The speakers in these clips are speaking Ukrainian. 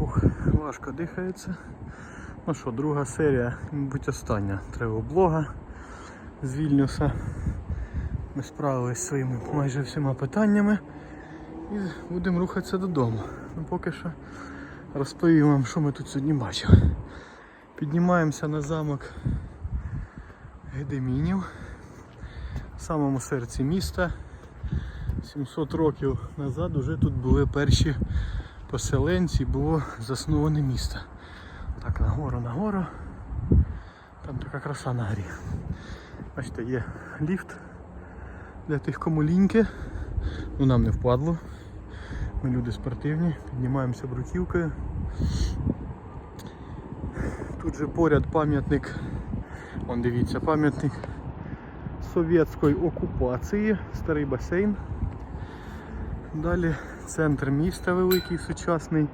Фух, важко дихається. Ну що, друга серія, мабуть, остання тревоблога з Вільнюса. Ми справилися зі своїми майже всіма питаннями і будемо рухатися додому. Ну поки що розповім вам, що ми тут сьогодні бачили. Піднімаємося на замок Гедемінів в самому серці міста. 700 років назад вже тут були перші поселенці, було засноване місто. Так, нагору, нагору. Там така краса на горі. Бачите, є ліфт для тих, кому ліньки. Ну нам не впадло. Ми люди спортивні, піднімаємося бруківкою. Тут же поряд пам'ятник, вон дивіться, пам'ятник совєтської окупації, старий басейн. Далі центр міста великий, сучасний,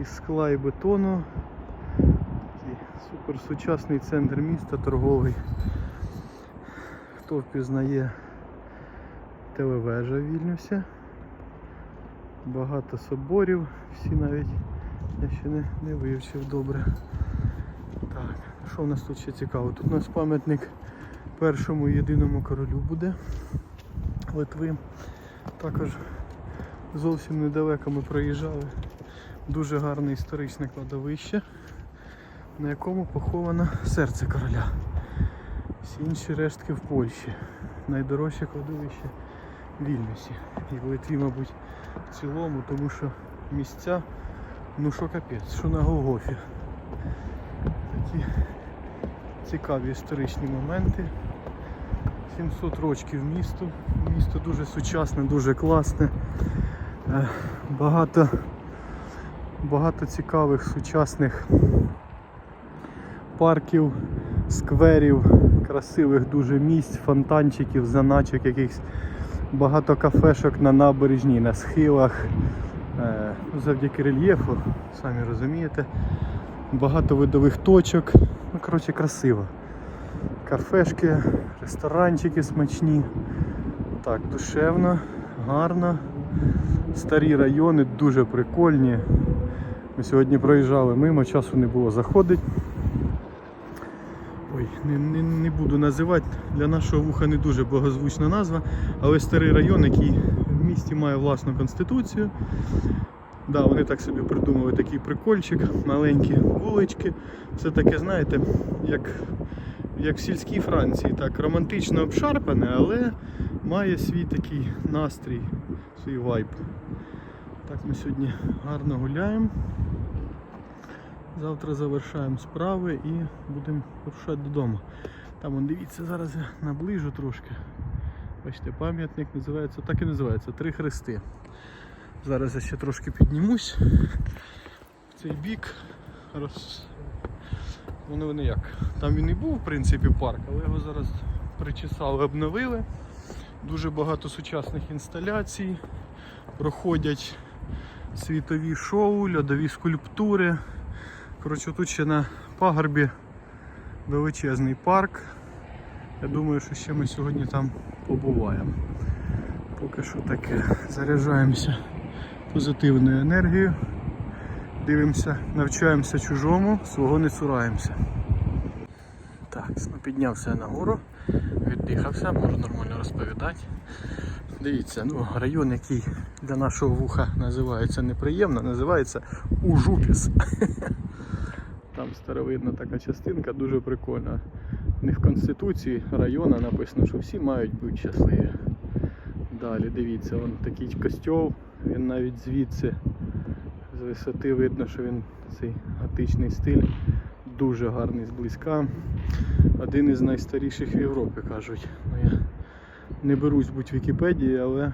із скла і бетону. Такий суперсучасний центр міста торговий. Хто впізнає телевежа в Вільнюсі. Багато соборів, всі навіть я ще не, не вивчив добре. Так, що в нас тут ще цікаво? Тут у нас пам'ятник першому єдиному королю буде Литви. Також зовсім недалеко ми проїжджали дуже гарне історичне кладовище, на якому поховано серце короля. Всі інші рештки в Польщі. Найдорожче кладовище в Вільнюсі. І в Литві, мабуть, в цілому, тому що місця, ну що капець, що на Голгофі. Такі цікаві історичні моменти. 700 років місту. Місто дуже сучасне, дуже класне. Е, Багато, багато цікавих сучасних парків, скверів, красивих дуже місць, фонтанчиків, заначок якихось. Багато кафешок на набережній, на схилах. Е, ну, Завдяки рельєфу, самі розумієте. Багато видових точок. Ну, коротше, красиво. Кафешки, ресторанчики смачні. Так, душевно, гарно. Старі райони дуже прикольні. Ми сьогодні проїжджали мимо, часу не було заходити. Ой, не, не, не буду називати, для нашого вуха не дуже богозвучна назва, але старий район, який в місті має власну конституцію. Да, вони так собі придумали такий прикольчик, маленькі вулички. Все таке, знаєте, як, як в сільській Франції, так романтично обшарпане, але має свій такий настрій, свій вайб. Так ми сьогодні гарно гуляємо. Завтра завершаємо справи і будемо вирушати додому. Там вон, дивіться, зараз я наближу трошки. Бачите, пам'ятник називається, так і називається Три хрести. Зараз я ще трошки піднімусь в цей бік. Роз... Вони вони як. Там він і був, в принципі, парк, але його зараз причесали, обновили. Дуже багато сучасних інсталяцій. Проходять світові шоу, льодові скульптури. Коротше, тут ще на пагорбі величезний парк. Я думаю, що ще ми сьогодні там побуваємо. Поки що таке. Заряджаємося позитивною енергією. Дивимося, навчаємося чужому, свого не цураємося. Так, ну, піднявся я нагору, віддихався, можу нормально розповідати. Дивіться, ну, район, який для нашого вуха називається неприємно, називається Ужупіс. Там старовидна така частинка, дуже прикольна. Не в Конституції району написано, що всі мають бути щасливі. Далі дивіться, вон такий костьол, він навіть звідси з висоти видно, що він цей готичний стиль, дуже гарний зблизька. Один із найстаріших в Європі кажуть. Ну, я не берусь бути Вікіпедії, але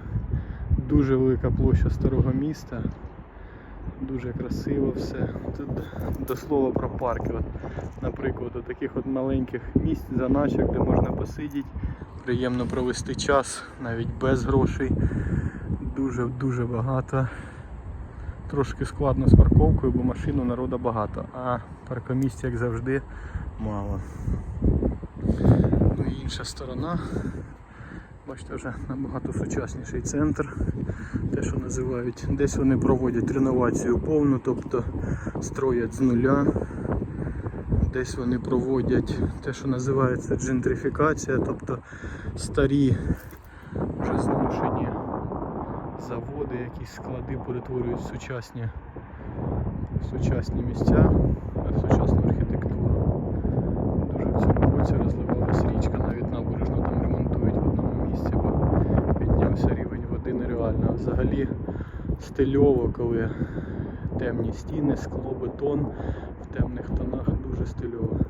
дуже велика площа старого міста. Дуже красиво все. Тут до слова про парки. От, наприклад, от таких от маленьких місць, заначок, де можна посидіти, приємно провести час, навіть без грошей. Дуже-дуже багато. Трошки складно з парковкою, бо машину народу багато, а паркомісць, як завжди, мало. Ну і інша сторона. Бачите, вже набагато сучасніший центр. Те, що називають, десь вони проводять реновацію повну, тобто строять з нуля. Десь вони проводять те, що називається джентрифікація, тобто старі вже зношені заводи, якісь склади перетворюють в сучасні, в сучасні місця, в сучасну архітектуру. Дуже в цьому році розливалась річка, навіть набережну там ремонтують в одному місці, бо піднявся рівень води нереально. А взагалі стильово, коли темні стіни, скло, бетон в темних тонах дуже стильово.